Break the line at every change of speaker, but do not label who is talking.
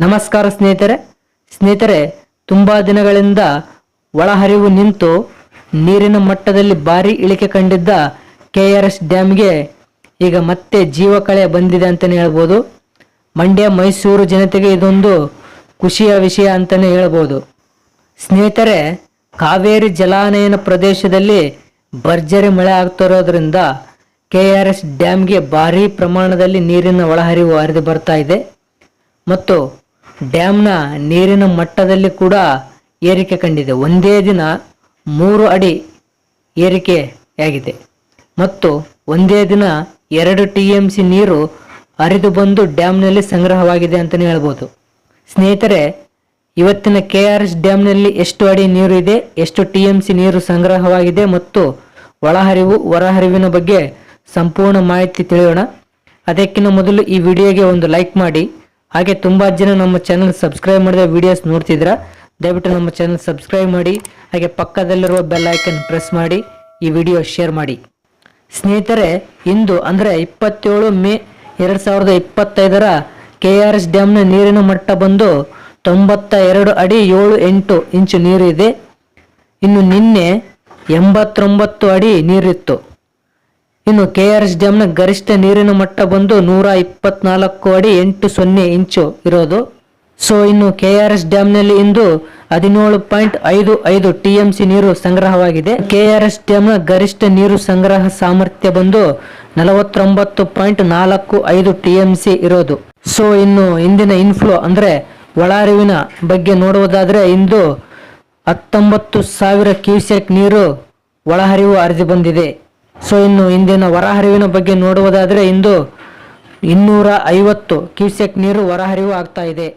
ನಮಸ್ಕಾರ ಸ್ನೇಹಿತರೆ. ಸ್ನೇಹಿತರೆ, ತುಂಬ ದಿನಗಳಿಂದ ಒಳಹರಿವು ನಿಂತು ನೀರಿನ ಮಟ್ಟದಲ್ಲಿ ಭಾರಿ ಇಳಿಕೆ ಕಂಡಿದ್ದ ಕೆ ಆರ್ ಎಸ್ ಡ್ಯಾಮ್ಗೆ ಈಗ ಮತ್ತೆ ಜೀವಕಳೆ ಬಂದಿದೆ ಅಂತಲೇ ಹೇಳ್ಬೋದು. ಮಂಡ್ಯ, ಮೈಸೂರು ಜನತೆಗೆ ಇದೊಂದು ಖುಷಿಯ ವಿಷಯ ಅಂತಲೇ ಹೇಳ್ಬೋದು. ಸ್ನೇಹಿತರೆ, ಕಾವೇರಿ ಜಲಾನಯನ ಪ್ರದೇಶದಲ್ಲಿ ಭರ್ಜರಿ ಮಳೆ ಆಗ್ತಿರೋದ್ರಿಂದ ಕೆ ಆರ್ ಎಸ್ ಡ್ಯಾಮ್ಗೆ ಭಾರೀ ಪ್ರಮಾಣದಲ್ಲಿ ನೀರಿನ ಒಳಹರಿವು ಹರಿದು ಬರ್ತಾ ಇದೆ. ಮತ್ತು ಡ್ಯಾಮ್ನ ನೀರಿನ ಮಟ್ಟದಲ್ಲಿ ಕೂಡ ಏರಿಕೆ ಕಂಡಿದೆ. ಒಂದೇ ದಿನ ಮೂರು ಅಡಿ ಏರಿಕೆಯಾಗಿದೆ. ಮತ್ತು ಒಂದೇ ದಿನ ಎರಡು ಟಿ ಎಂ ಸಿ ನೀರು ಹರಿದು ಬಂದು ಡ್ಯಾಮ್ನಲ್ಲಿ ಸಂಗ್ರಹವಾಗಿದೆ ಅಂತಲೇ ಹೇಳ್ಬೋದು. ಸ್ನೇಹಿತರೆ, ಇವತ್ತಿನ ಕೆ ಆರ್ ಎಸ್ ಡ್ಯಾಮ್ನಲ್ಲಿ ಎಷ್ಟು ಅಡಿ ನೀರು ಇದೆ, ಎಷ್ಟು ಟಿ ಎಂ ಸಿ ನೀರು ಸಂಗ್ರಹವಾಗಿದೆ ಮತ್ತು ಒಳಹರಿವು, ಹೊರಹರಿವಿನ ಬಗ್ಗೆ ಸಂಪೂರ್ಣ ಮಾಹಿತಿ ತಿಳಿಯೋಣ. ಅದಕ್ಕಿಂತ ಮೊದಲು ಈ ವಿಡಿಯೋಗೆ ಒಂದು ಲೈಕ್ ಮಾಡಿ. ಹಾಗೆ ತುಂಬ ಜನ ನಮ್ಮ ಚಾನಲ್ ಸಬ್ಸ್ಕ್ರೈಬ್ ಮಾಡಿದ ವಿಡಿಯೋಸ್ ನೋಡ್ತಿದ್ರ, ದಯವಿಟ್ಟು ನಮ್ಮ ಚಾನಲ್ ಸಬ್ಸ್ಕ್ರೈಬ್ ಮಾಡಿ, ಹಾಗೆ ಪಕ್ಕದಲ್ಲಿರುವ ಬೆಲ್ ಐಕನ್ ಪ್ರೆಸ್ ಮಾಡಿ, ಈ ವಿಡಿಯೋ ಶೇರ್ ಮಾಡಿ. ಸ್ನೇಹಿತರೆ, ಇಂದು ಅಂದರೆ ಇಪ್ಪತ್ತೇಳು ಮೇ ಎರಡು ಸಾವಿರದ ಇಪ್ಪತ್ತೈದರ ಕೆ ಆರ್ ಎಸ್ ಡ್ಯಾಮ್ನ ನೀರಿನ ಮಟ್ಟ ಬಂದು ತೊಂಬತ್ತ ಎರಡು ಅಡಿ ಏಳು ಎಂಟು ಇಂಚು ನೀರು ಇದೆ ಇನ್ನು ನಿನ್ನೆ ಎಂಬತ್ತೊಂಬತ್ತು ಅಡಿ ನೀರಿತ್ತು. ಇನ್ನು ಕೆ ಆರ್ ಎಸ್ ಡ್ಯಾಮ್ನ ಗರಿಷ್ಠ ನೀರಿನ ಮಟ್ಟ ಬಂದು ನೂರ ಇಪ್ಪತ್ನಾಲ್ಕು ಅಡಿ ಎಂಟು ಸೊನ್ನೆ ಇಂಚು ಇರೋದು. ಸೊ, ಇನ್ನು ಕೆ ಆರ್ ಎಸ್ ಡ್ಯಾಮ್ನಲ್ಲಿ ಇಂದು ಹದಿನೇಳು ಪಾಯಿಂಟ್ ಐದು ಐದು ಟಿ ಎಂ ಸಿ ನೀರು ಸಂಗ್ರಹವಾಗಿದೆ. ಕೆ ಆರ್ ಎಸ್ ಡ್ಯಾಮ್ನ ಗರಿಷ್ಠ ನೀರು ಸಂಗ್ರಹ ಸಾಮರ್ಥ್ಯ ಬಂದು ನಲವತ್ತೊಂಬತ್ತು ಪಾಯಿಂಟ್ ನಾಲ್ಕು ಐದು ಟಿ ಎಂ ಸಿ ಇರೋದು. ಸೊ, ಇನ್ನು ಇಂದಿನ ಇನ್ಫ್ಲೋ ಅಂದ್ರೆ ಒಳಹರಿವಿನ ಬಗ್ಗೆ ನೋಡುವುದಾದರೆ ಇಂದು ಹತ್ತೊಂಬತ್ತು ಸಾವಿರ ಕ್ಯೂಸೆಕ್ ನೀರು ಒಳಹರಿವು ಹರಿದು ಬಂದಿದೆ. ಸೊ ಇನ್ನು ಇಂದಿನ ಹೊರಹರಿವಿನ ಬಗ್ಗೆ ನೋಡುವುದಾದರೆ ಇಂದು ಇನ್ನೂರ ಐವತ್ತು ಕ್ಯೂಸೆಕ್ ನೀರು ಹೊರಹರಿವು ಆಗ್ತಾ ಇದೆ.